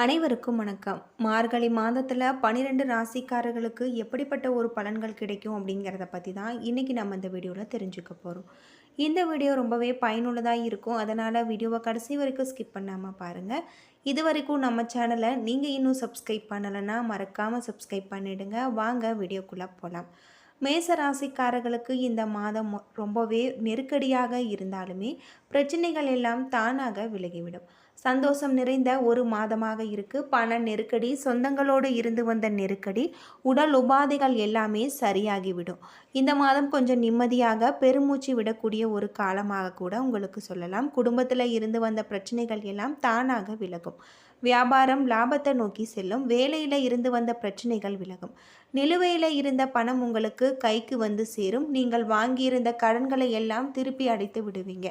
அனைவருக்கும் வணக்கம். மார்கழி மாதத்தில் பனிரெண்டு ராசிக்காரர்களுக்கு எப்படிப்பட்ட ஒரு பலன்கள் கிடைக்கும் அப்படிங்கிறத பற்றி தான் இன்றைக்கி நம்ம இந்த வீடியோவில் தெரிஞ்சுக்க போகிறோம் இந்த வீடியோ ரொம்பவே பயனுள்ளதாக இருக்கும். அதனால் வீடியோவை கடைசி வரைக்கும் ஸ்கிப் பண்ணாமல் பாருங்கள் இது வரைக்கும் நம்ம சேனலை நீங்கள் இன்னும் சப்ஸ்கிரைப் பண்ணலைன்னா மறக்காமல் சப்ஸ்கிரைப் பண்ணிவிடுங்க வாங்க வீடியோக்குள்ளே போகலாம் மேச ராசிக்காரர்களுக்கு இந்த மாதம் மொ- ரொம்பவே நெருக்கடியாக இருந்தாலுமே பிரச்சனைகள் எல்லாம் தானாக விலகிவிடும். சந்தோஷம் நிறைந்த ஒரு மாதமாக இருக்கு. பண நெருக்கடி சொந்தங்களோடு இருந்து வந்த நெருக்கடி உடல் உபாதைகள் எல்லாமே சரியாகிவிடும். இந்த மாதம் கொஞ்சம் நிம்மதியாக பெருமூச்சு விடக்கூடிய ஒரு காலமாக கூட உங்களுக்கு சொல்லலாம். குடும்பத்தில் இருந்து வந்த பிரச்சனைகள் எல்லாம் தானாக விலகும். வியாபாரம் லாபத்தை நோக்கி செல்லும். வேலையில் இருந்து வந்த பிரச்சனைகள் விலகும். நிலுவையில் இருந்த பணம் உங்களுக்கு கைக்கு வந்து சேரும். நீங்கள் வாங்கியிருந்த கடன்களை எல்லாம் திருப்பி அடைத்து விடுவீங்க.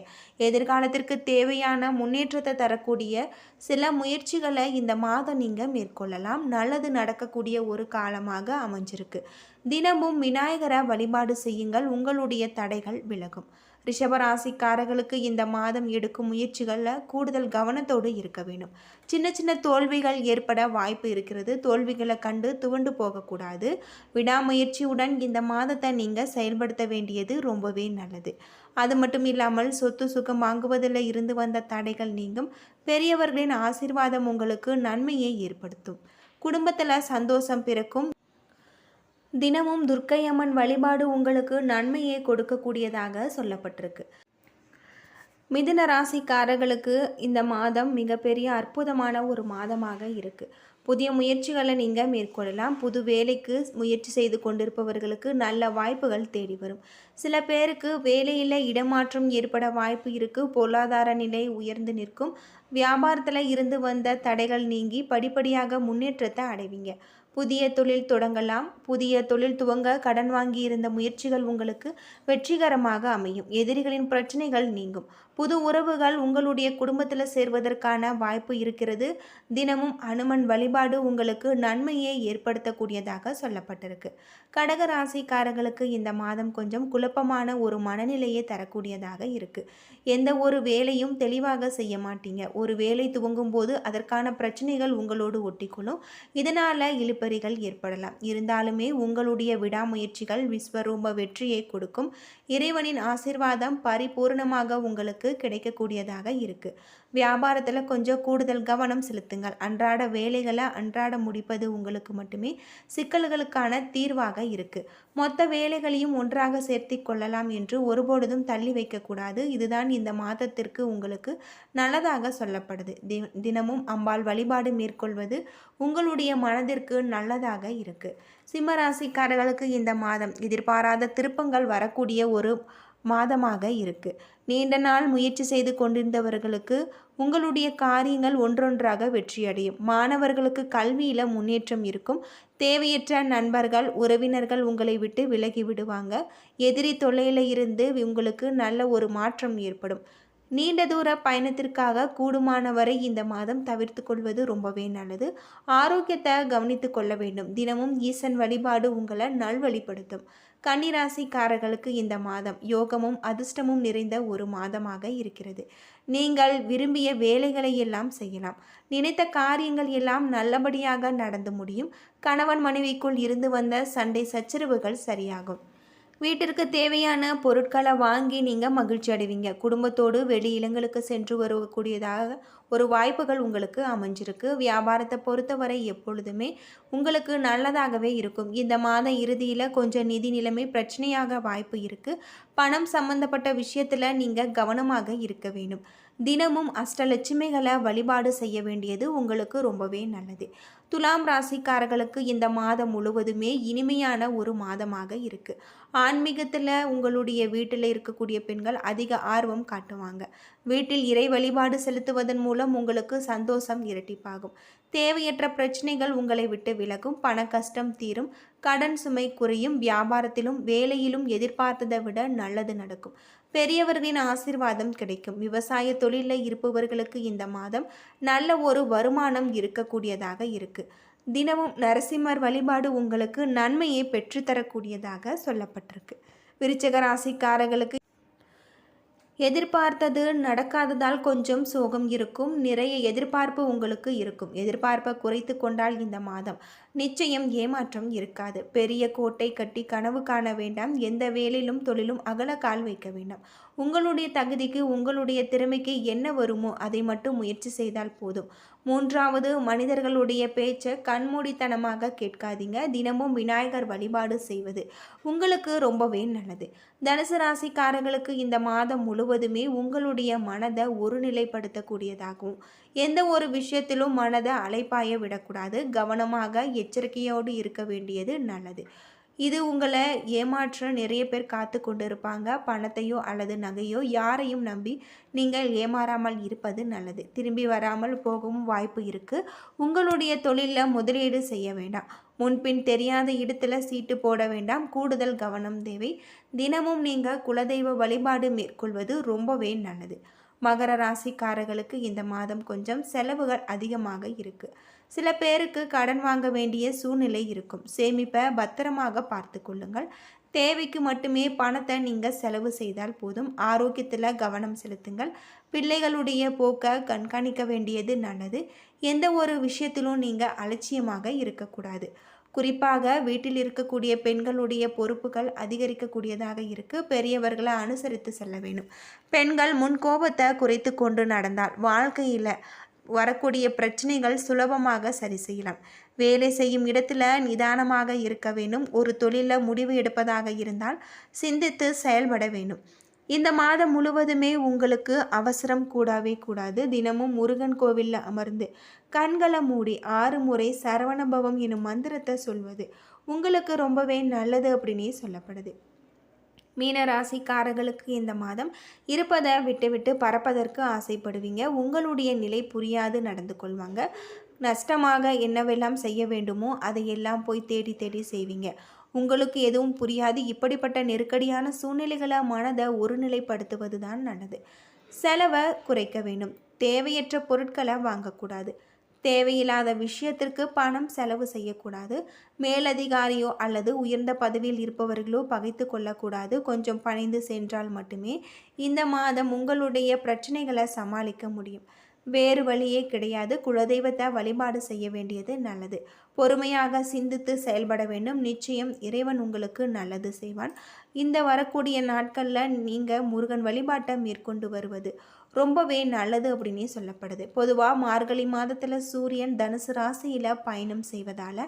எதிர்காலத்திற்கு தேவையான முன்னேற்றத்தை தரக்கூடிய சில முயற்சிகளை இந்த மாதம் நீங்கள் மேற்கொள்ளலாம். நல்லது நடக்கக்கூடிய ஒரு காலமாக அமைஞ்சிருக்கு. தினமும் விநாயகரை வழிபாடு செய்யுங்கள். உங்களுடைய தடைகள் விலகும். ரிஷபராசிக்காரர்களுக்கு இந்த மாதம் எடுக்கும் முயற்சிகளில் கூடுதல் கவனத்தோடு இருக்க வேண்டும். சின்ன சின்ன தோல்விகள் ஏற்பட வாய்ப்பு இருக்கிறது. தோல்விகளை கண்டு துவண்டு போகக்கூடாது. விடாமுயற்சியுடன் இந்த மாதத்தை நீங்கள் செயல்படுத்த வேண்டியது ரொம்பவே நல்லது. அது மட்டும் இல்லாமல் சொத்து சுகம் வாங்குவதில் இருந்து வந்த தடைகள் நீங்கும். பெரியவர்களின் ஆசீர்வாதம் உங்களுக்கு நன்மையை ஏற்படுத்தும். குடும்பத்தில் சந்தோஷம் பிறக்கும். தினமும் துர்க்கையம்மன் வழிபாடு உங்களுக்கு நன்மையை கொடுக்கக்கூடியதாக சொல்லப்பட்டிருக்கு. மிதுன ராசிக்காரர்களுக்கு இந்த மாதம் மிகப்பெரிய அற்புதமான ஒரு மாதமாக இருக்குது புதிய முயற்சிகளை நீங்கள் மேற்கொள்ளலாம். புது வேலைக்கு முயற்சி செய்து கொண்டிருப்பவர்களுக்கு நல்ல வாய்ப்புகள் தேடி வரும். சில பேருக்கு வேலையில் இடமாற்றம் ஏற்பட வாய்ப்பு இருக்குது பொருளாதார நிலை உயர்ந்து நிற்கும். வியாபாரத்தில் இருந்து வந்த தடைகள் நீங்கி படிப்படியாக முன்னேற்றத்தை அடைவீங்க. புதிய தொழில் தொடங்கலாம். புதிய தொழில் துவங்க கடன் வாங்கியிருந்த முயற்சிகள் உங்களுக்கு வெற்றிகரமாக அமையும். எதிரிகளின் பிரச்சனைகள் நீங்கும். புது உறவுகள் உங்களுடைய குடும்பத்தில் சேர்வதற்கான வாய்ப்பு இருக்கிறது. தினமும் அனுமன் வழிபாடு உங்களுக்கு நன்மையை ஏற்படுத்தக்கூடியதாக சொல்லப்பட்டிருக்கு. கடக ராசிக்காரர்களுக்கு இந்த மாதம் கொஞ்சம் குழப்பமான ஒரு மனநிலையை தரக்கூடியதாக இருக்கு. எந்த ஒரு வேலையும் தெளிவாக செய்ய மாட்டீங்க. ஒரு வேலை துவங்கும் போது அதற்கான பிரச்சனைகள் உங்களோடு ஒட்டிக்கொள்ளும். இதனால இழுபறிகள் ஏற்படலாம். இருந்தாலுமே உங்களுடைய விடாமுயற்சிகள் விஸ்வரூப வெற்றியை கொடுக்கும். இறைவனின் ஆசீர்வாதம் பரிபூர்ணமாக உங்களுக்கு கிடைக்கக்கூடியதாக இருக்கு. வியாபாரத்தில் கொஞ்சம் கூடுதல் கவனம் செலுத்துங்கள். அன்றாட வேலைகளை அன்றாட முடிப்பது உங்களுக்கு மட்டுமே சிக்கல்களுக்கான தீர்வாக இருக்கு. மொத்த வேலைகளையும் ஒன்றாக சேர்த்தி கொள்ளலாம் என்று ஒருபொழுதும் தள்ளி வைக்கக்கூடாது. இதுதான் இந்த மாதத்திற்கு உங்களுக்கு நல்லதாக சொல்லப்படுது. தி- தினமும் அம்பாள் வழிபாடு மேற்கொள்வது உங்களுடைய மனதிற்கு நல்லதாக இருக்கு. சிம்மராசிக்காரர்களுக்கு இந்த மாதம் எதிர்பாராத திருப்பங்கள் வரக்கூடிய ஒரு மாதமாக இருக்கு. நீண்ட நாள் முயற்சி செய்து கொண்டிருந்தவர்களுக்கு உங்களுடைய காரியங்கள் ஒன்றொன்றாக வெற்றியடையும். மாணவர்களுக்கு கல்வியில் முன்னேற்றம் இருக்கும். தேவையற்ற நண்பர்கள் உறவினர்கள் உங்களை விட்டு விலகி விடுவாங்க. எதிரி தொல்லையில் இருந்து உங்களுக்கு நல்ல ஒரு மாற்றம் ஏற்படும். நீண்ட தூர பயணத்திற்காக கூடுமானவரை இந்த மாதம் தவிர்த்து கொள்வது ரொம்பவே நல்லது. ஆரோக்கியத்தை கவனித்து கொள்ள வேண்டும். தினமும் ஈசன் வழிபாடு உங்களை நல்வழிப்படுத்தும். கன்னிராசிக்காரர்களுக்கு இந்த மாதம் யோகமும் அதிர்ஷ்டமும் நிறைந்த ஒரு மாதமாக இருக்கிறது. நீங்கள் விரும்பிய வேலைகளை எல்லாம் செய்யலாம். நினைத்த காரியங்கள் எல்லாம் நல்லபடியாக நடந்து முடியும். கணவன் மனைவிக்குள் இருந்து வந்த சண்டை சச்சரவுகள் சரியாகும். வீட்டிற்கு தேவையான பொருட்களை வாங்கி நீங்கள் மகிழ்ச்சி அடைவீங்க. குடும்பத்தோடு வெளி இடங்களுக்கு சென்று வரக்கூடியதாக ஒரு வாய்ப்புகள் உங்களுக்கு அமைஞ்சிருக்கு. வியாபாரத்தை பொறுத்தவரை எப்பொழுதுமே உங்களுக்கு நல்லதாகவே இருக்கும். இந்த மாத இறுதியில் கொஞ்சம் நிதி நிலைமை பிரச்சனையாக வாய்ப்பு இருக்குது பணம் சம்பந்தப்பட்ட விஷயத்தில் நீங்கள் கவனமாக இருக்க வேண்டும். தினமும் அஷ்டலட்சுமிகளை வழிபாடு செய்ய வேண்டியது உங்களுக்கு ரொம்பவே நல்லது. துலாம் ராசிக்காரர்களுக்கு இந்த மாதம் முழுவதுமே இனிமையான ஒரு மாதமாக இருக்குது ஆன்மீகத்தில் உங்களுடைய வீட்டில் இருக்கக்கூடிய பெண்கள் அதிக ஆர்வம் காட்டுவாங்க. வீட்டில் இறை வழிபாடு செலுத்துவதன் மூலம் உங்களுக்கு சந்தோஷம் இரட்டிப்பாகும். தேவையற்ற பிரச்சனைகள் உங்களை விட்டு விலகும். பண கஷ்டம் தீரும். கடன் சுமை குறையும். வியாபாரத்திலும் வேலையிலும் எதிர்பார்த்ததை விட நல்லது நடக்கும். பெரியவர்களின் ஆசீர்வாதம் கிடைக்கும். விவசாய தொழிலில் இருப்பவர்களுக்கு இந்த மாதம் நல்ல ஒரு வருமானம் இருக்கக்கூடியதாக இருக்கு. தினமும் நரசிம்மர் வழிபாடு உங்களுக்கு நன்மையை பெற்றுத்தரக்கூடியதாக சொல்லப்பட்டிருக்கு. விருச்சக ராசிக்காரர்களுக்கு எதிர்பார்த்தது நடக்காததால் கொஞ்சம் சோகம் இருக்கும். நிறைய எதிர்பார்ப்பு உங்களுக்கு இருக்கும். எதிர்பார்ப்பை குறைத்து கொண்டால் இந்த மாதம் நிச்சயம் ஏமாற்றம் இருக்காது. பெரிய கோட்டை கட்டி கனவு காண வேண்டாம். எந்த வேலையிலும் தொழிலும் அகல கால் வைக்க வேண்டாம். உங்களுடைய தகுதிக்கு உங்களுடைய திறமைக்கு என்ன வருமோ அதை மட்டும் முயற்சி செய்தால் போதும். மூன்றாவது மனிதர்களுடைய பேச்சை கண்மூடித்தனமாக கேட்காதீங்க. தினமும் விநாயகர் வழிபாடு செய்வது உங்களுக்கு ரொம்பவே நல்லது. தனுசு ராசிக்காரர்களுக்கு இந்த மாதம் முழுவதுமே உங்களுடைய மனதை ஒருநிலைப்படுத்தக்கூடியதாகும். எந்த ஒரு விஷயத்திலும் மனதை அலைப்பாய விடக்கூடாது. கவனமாக எச்சரிக்கையோடு இருக்க வேண்டியது நல்லது. இது உங்களை ஏமாற்ற நிறைய பேர் காத்து கொண்டு இருப்பாங்க பணத்தையோ அல்லது நகையோ யாரையும் நம்பி நீங்கள் ஏமாறாமல் இருப்பது நல்லது. திரும்பி வராமல் போகவும் வாய்ப்பு இருக்குது உங்களுடைய தொழிலில் முதலீடு செய்ய வேண்டாம். முன்பின் தெரியாத இடத்துல சீட்டு போட வேண்டாம். கூடுதல் கவனம் தேவை. தினமும் நீங்கள் குலதெய்வ வழிபாடு மேற்கொள்வது ரொம்பவே நல்லது. மகர ராசிக்காரர்களுக்கு இந்த மாதம் கொஞ்சம் செலவுகள் அதிகமாக இருக்குது சில பேருக்கு கடன் வாங்க வேண்டிய சூழ்நிலை இருக்கும். சேமிப்பை பத்திரமாக பார்த்து கொள்ளுங்கள். தேவைக்கு மட்டுமே பணத்தை நீங்கள் செலவு செய்தால் போதும். ஆரோக்கியத்தில் கவனம் செலுத்துங்கள். பிள்ளைகளுடைய போக்கை கண்காணிக்க வேண்டியது நல்லது. எந்த ஒரு விஷயத்திலும் நீங்கள் அலட்சியமாக இருக்கக்கூடாது. குறிப்பாக வீட்டில் இருக்கக்கூடிய பெண்களுடைய பொறுப்புகள் அதிகரிக்கக்கூடியதாக இருக்குது பெரியவர்களை அனுசரித்து செல்ல வேணும் பெண்கள் முன் கோபத்தை குறைத்து கொண்டு நடந்தால் வாழ்க்கையில் வரக்கூடிய பிரச்சனைகள் சுலபமாக சரி செய்யலாம். வேலை செய்யும் இடத்துல நிதானமாக இருக்க வேண்டும். ஒரு தொழிலில் முடிவு எடுப்பதாக இருந்தால் சிந்தித்து செயல்பட வேண்டும். இந்த மாதம் முழுவதுமே உங்களுக்கு அவசரம் கூடவே கூடாது. தினமும் முருகன் கோவிலில் அமர்ந்து கண்களை மூடி ஆறு முறை சரவணபவம் எனும் மந்திரத்தை சொல்வது உங்களுக்கு ரொம்பவே நல்லது அப்படின்னே சொல்லப்படுது. மீன ராசிக்காரர்களுக்கு இந்த மாதம் இருப்பதை விட்டுவிட்டு பறப்பதற்கு ஆசைப்படுவீங்க. உங்களுடைய நிலை புரியாது நடந்து கொள்வாங்க. நஷ்டமாக என்னவெல்லாம் செய்ய வேண்டுமோ அதையெல்லாம் போய் தேடி தேடி செய்வீங்க. உங்களுக்கு எதுவும் புரியாது. இப்படிப்பட்ட நெருக்கடியான சூழ்நிலைகளை மனதை ஒருநிலைப்படுத்துவது தான் நல்லது. செலவை குறைக்க வேண்டும். தேவையற்ற பொருட்களை வாங்கக்கூடாது. தேவையில்லாத விஷயத்திற்கு பணம் செலவு செய்யக்கூடாது. மேலதிகாரியோ அல்லது உயர்ந்த பதவியில் இருப்பவர்களோ பகைத்து கொள்ளக்கூடாது. கொஞ்சம் பணிந்து சென்றால் மட்டுமே இந்த மாதம் உங்களுடைய பிரச்சனைகளை சமாளிக்க முடியும். வேறு வழியே கிடையாது. குலதெய்வத்தை வழிபாடு செய்ய வேண்டியது நல்லது. பொறுமையாக சிந்தித்து செயல்பட வேண்டும். நிச்சயம் இறைவன் உங்களுக்கு நல்லது செய்வான். இந்த வரக்கூடிய நாட்களில் நீங்கள் முருகன் வழிபாட்டை மேற்கொண்டு வருவது ரொம்பவே நல்லது அப்படின்னே சொல்லப்படுது. பொதுவாக மார்கழி மாதத்தில் சூரியன் தனுசு ராசியில் பயணம் செய்வதால்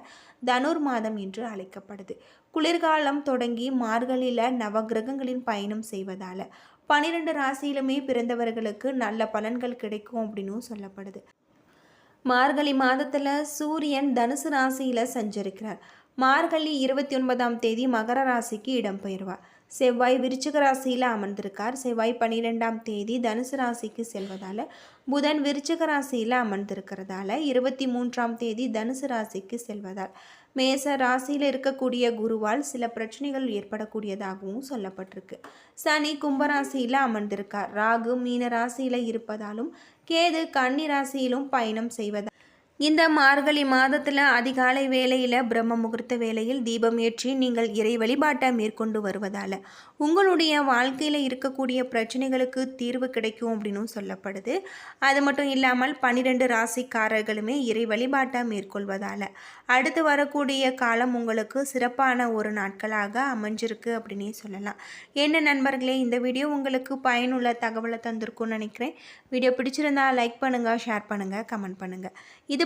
தனுர் மாதம் என்று அழைக்கப்படுது. குளிர்காலம் தொடங்கி மார்கழியில் நவகிரகங்களின் பயணம் செய்வதால் பன்னிரெண்டு ராசியிலுமே பிறந்தவர்களுக்கு நல்ல பலன்கள் கிடைக்கும் அப்படின்னும் சொல்லப்படுது. மார்கழி மாதத்தில் சூரியன் தனுசு ராசியில் சஞ்சரிக்கிறார். மார்கழி இருபத்தி ஒன்பதாம் தேதி மகர ராசிக்கு இடம்பெயர்வார் செவ்வாய் விருச்சிக ராசியில் அமர்ந்திருக்கார். செவ்வாய் பன்னிரெண்டாம் தேதி தனுசு ராசிக்கு செல்வதால் புதன் விருச்சிக ராசியில் அமர்ந்திருக்கிறதால இருபத்தி மூன்றாம் தேதி தனுசு ராசிக்கு செல்வதால் மேச ராசியில் இருக்கக்கூடிய குருவால் சில பிரச்சனைகள் ஏற்படக்கூடியதாகவும் சொல்லப்பட்டிருக்கு. சனி கும்பராசியில் அமர்ந்திருக்கார். ராகு மீன ராசியில் இருப்பதாலும் கேது கன்னி ராசியிலும் பயணம் செய்வதால் இந்த மார்கழி மாதத்தில் அதிகாலை வேளையில் பிரம்ம முகூர்த்த வேளையில் தீபம் ஏற்றி நீங்கள் இறை வழிபாட்டை மேற்கொண்டு வருவதால் உங்களுடைய வாழ்க்கையில் இருக்கக்கூடிய பிரச்சனைகளுக்கு தீர்வு கிடைக்கும் அப்படின்னு சொல்லப்படுது. அது மட்டும் இல்லாமல் பன்னிரெண்டு ராசிக்காரர்களுமே இறை வழிபாட்டை மேற்கொள்வதால் அடுத்து வரக்கூடிய காலம் உங்களுக்கு சிறப்பான ஒரு நாட்களாக அமைஞ்சிருக்கு அப்படின்னே சொல்லலாம். என்ன நண்பர்களே இந்த வீடியோ உங்களுக்கு பயனுள்ள தகவலை தந்திருக்கும்னு நினைக்கிறேன். வீடியோ பிடிச்சிருந்தா லைக் பண்ணுங்கள் ஷேர் பண்ணுங்கள் கமெண்ட் பண்ணுங்கள் இது